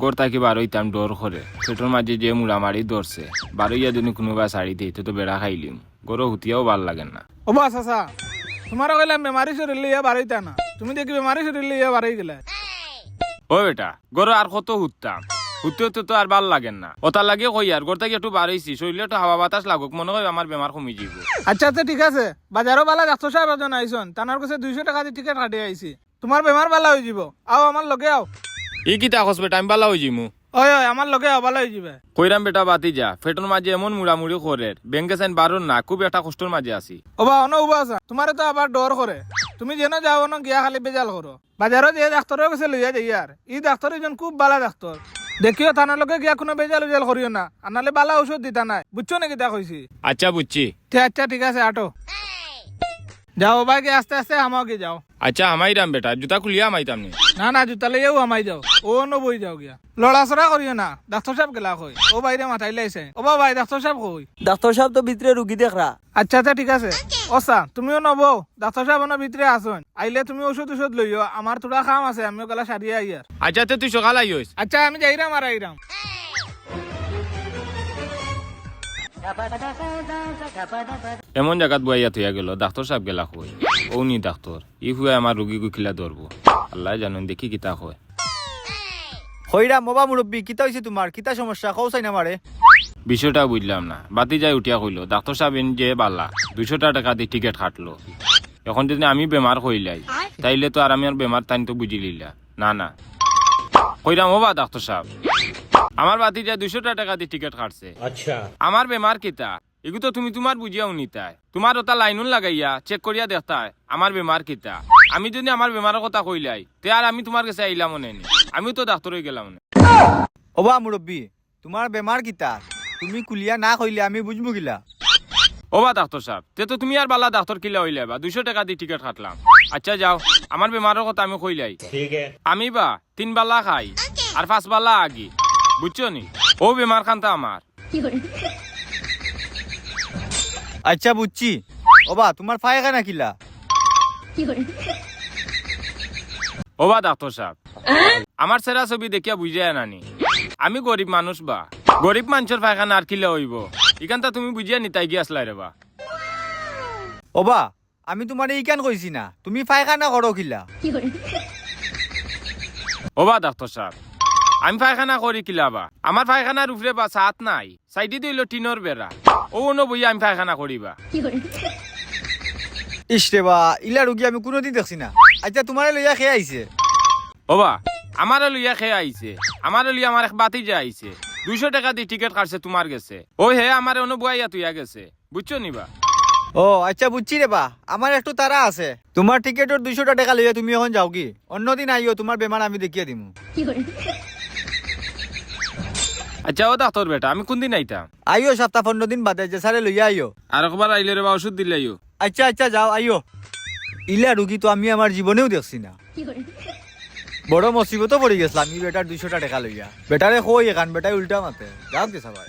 গোর তাকে বারোইতাম ডর করে। পেটের মাঝে যে মুড়ামারি ধরছে। বারোইয়া যদি কোনোবা শাড়ি দিই তো বেড়া খাইলিম। গরো হুতিয়াও ভালো লাগে না। ও বাস আসা তোমার কইলাম বেমারি শরীর লিয়া বাড়াইতা না তুমি দেখি বেমারি শরীর লিয়া বাড়াই গেলে ও বেটা গরো আর কত হুততাম হুতে হুতে তো আর ভালো লাগে না। ওটার লাগে কই আর গোর তাকে একটু বাড়াইছি শরীরে একটু হাওয়া বাতাস লাগুক মনে হয় আমার বেমার কমি যাব। আচ্ছা আচ্ছা ঠিক আছে। বাজারও বালা ডাক্তার সাহেব এজন আইসন তানার কাছে দুইশো টাকা দিয়ে টিকিট কাটি আইছি তোমার বেমার বালা হয়ে যাব। আও আমার লগে আও। ই কিতা খস বেটা আমি বালা হয়ে যাইমু ওই ওই আমার লগে আও বালা হয়ে যাবে কইরাম বেটা বাতি যা ফেটর মাঝে এমন মুড়ামুড়ি করে ব্যাংকে সাইন বারণ না খুব একটা কষ্টর মাঝে আছি। ওবা অন উবা আছে তোমার তো আবার ডর করে তুমি যেন যাও না গিয়া খালি বেজাল করো বাজারও যে ডাক্তারের কাছে লইয়া যাই আর ই ডাক্তার একজন খুব বালা ডাক্তার দেখিও থানার লগে গিয়া কোনো বেজাল উজাল করিও না। আর নাহলে বালা ঔষধ দিতা নাই বুঝছ নাকি তা কইছি আচ্ছা বুঝছি ঠিক আচ্ছা ঠিক আছে আটো। যাও বাইকে আস্তে আস্তে আমাকে যাও। আচ্ছা আমাইরাম বেটা জুতা খুলিয়া আমাইতাম নি। না না জুতা লইয়াও আমাই যাও। ও ন বই যাও গিয়া। লড়াচড়া করিও না ডাক্তার সাহেব গেলা কই ও বাইরে মাথায় লাইছে। ও বা ভাই ডাক্তার সাহেব কই ডাক্তার সাহেব তো ভিতরে রুগী দেখরা আচ্ছা আচ্ছা ঠিক আছে। অসা তুমিও নবো ডাক্তার সাহেব না ভিতরে আসুন আইলে তুমি ওষুধ ওষুধ লইও আমার তোরা কাম আছে আমিও গেলা সারিয়ে আই আর আচ্ছা তে তুই সকাল আইস আচ্ছা আমি যাইরাম আর আইরাম এমন জায়গাত বইয়া থইয়া গেল ডাক্তার সাহেব গেলা কই ও নি ডাক্তার ই হুয়া আমার রুগী গুখিলা ধরবো আল্লাহ জানুন দেখি কিতা হয়। হইরা মবা মুরব্বী কিতা হয়েছে তোমার? কিতা সমস্যা? কৌসাই না মারে বিষয়টা বুঝলাম না। বাতি যাই উঠিয়া কইলো ডাক্তার সাহেব যে বাল্লা দুশোটা টাকা দিয়ে টিকিট কাটলো এখন যদি আমি বেমার হইলাই তাইলে তো আর আমি আর বেমার তাই তো বুঝি লইলা। না না। কইলাম ও বা ডাক্তার সাহেব। আমার বাতি যা দুশোটা টাকা দিয়ে টিকিট কাটছে আচ্ছা। আমার বেমার কিতা এগুলো তুমি তোমার বুঝিয়াও নিতাই তোমার ওটা লাইনুন লাগাইয়া চেক করিয়া দেখতায় আমার বেমার কিতা আমি যদি আমার বেমারের কথা কইলাই তে আর আমি তোমার কাছে আইলাম মনে আমি তো ডাক্তার হয়ে গেলাম মনে ওবা মুরব্বী তোমার বেমার কিতা তুমি কুলিয়া না কইলে আমি বুঝব কিলা ওবা ডাক্তার সাহেব তে তো তুমি আর বালা ডাক্তার কিলা হইলে বা দুইশো টাকা দিয়ে টিকিট কাটলাম। আচ্ছা যাও। আমার বেমারের কথা আমি কইলাই আমি বা তিন বালা খাই আর পাঁচ বালা আগি। বুঝছ নি? ও বেমার খানটা আমার আচ্ছা বুঝছি ওবা তোমার ফায়গা না কিলা? ও বা ডাক্তার সাহেব আমার সেরা ছবি দেখিয়া বুঝাই নানি। আমি গরিব মানুষ বা। গরিব মানুষের পায়খানা আর কিলে হইব? ইখানটা তুমি বুঝিয়া নিতাই গিয়ে আসলাই রে বা ওবা আমি তোমার এই কেন কইছি না। তুমি পায়খানা করো কিলা ও বা ডাক্তার সাহেব আমি পায়খানা করি কিলাবা আমার পায়খানার উপরে বা সাত নাই। সাইডে দিল টিনর বেড়া ও ন বইয়া আমি পায়খানা করিবা ইসরে বা ইলা রুগী আমি কোনোদিন দেখছি না। আচ্ছা তোমার লইয়া খেয়ে আইছে? ও বা আমার লইয়া খেয়ে আইছে? আমার লইয়া আমার এক বাতি যে আইছে। দুইশো টাকা দিয়ে টিকিট কাটছে তোমার গেছে ও হে আমার অনুবুয়াইয়া তুইয়া গেছে। বুঝছ নিবা ও আচ্ছা বুঝছি রে বা। আমার একটু তারা আছে। তোমার টিকেটের দুইশোটা টাকা লইয়া তুমি এখন যাও কি? অন্যদিন আইও তোমার বেমার আমি দেখিয়ে দিমু। আচ্ছা ও ডাক্তার বেটা আমি কোনদিন আইতাম? আইও সপ্তাহ পনেরো দিন বাদে যে সারে লইয়া আইও। আর একবার আইলে রে বা ওষুধ দিলেইও আচ্ছা আচ্ছা যাও আইও। ইলা রুগী তো আমি আমার জীবনেও দেখছি না। বড় মুসিবতও পড়ে গেছিলাম আমি বেটার দুইশোটা টাকা লইয়া বেটারে কই এখান বেটাই উল্টা মাতে। যাও কে সবাই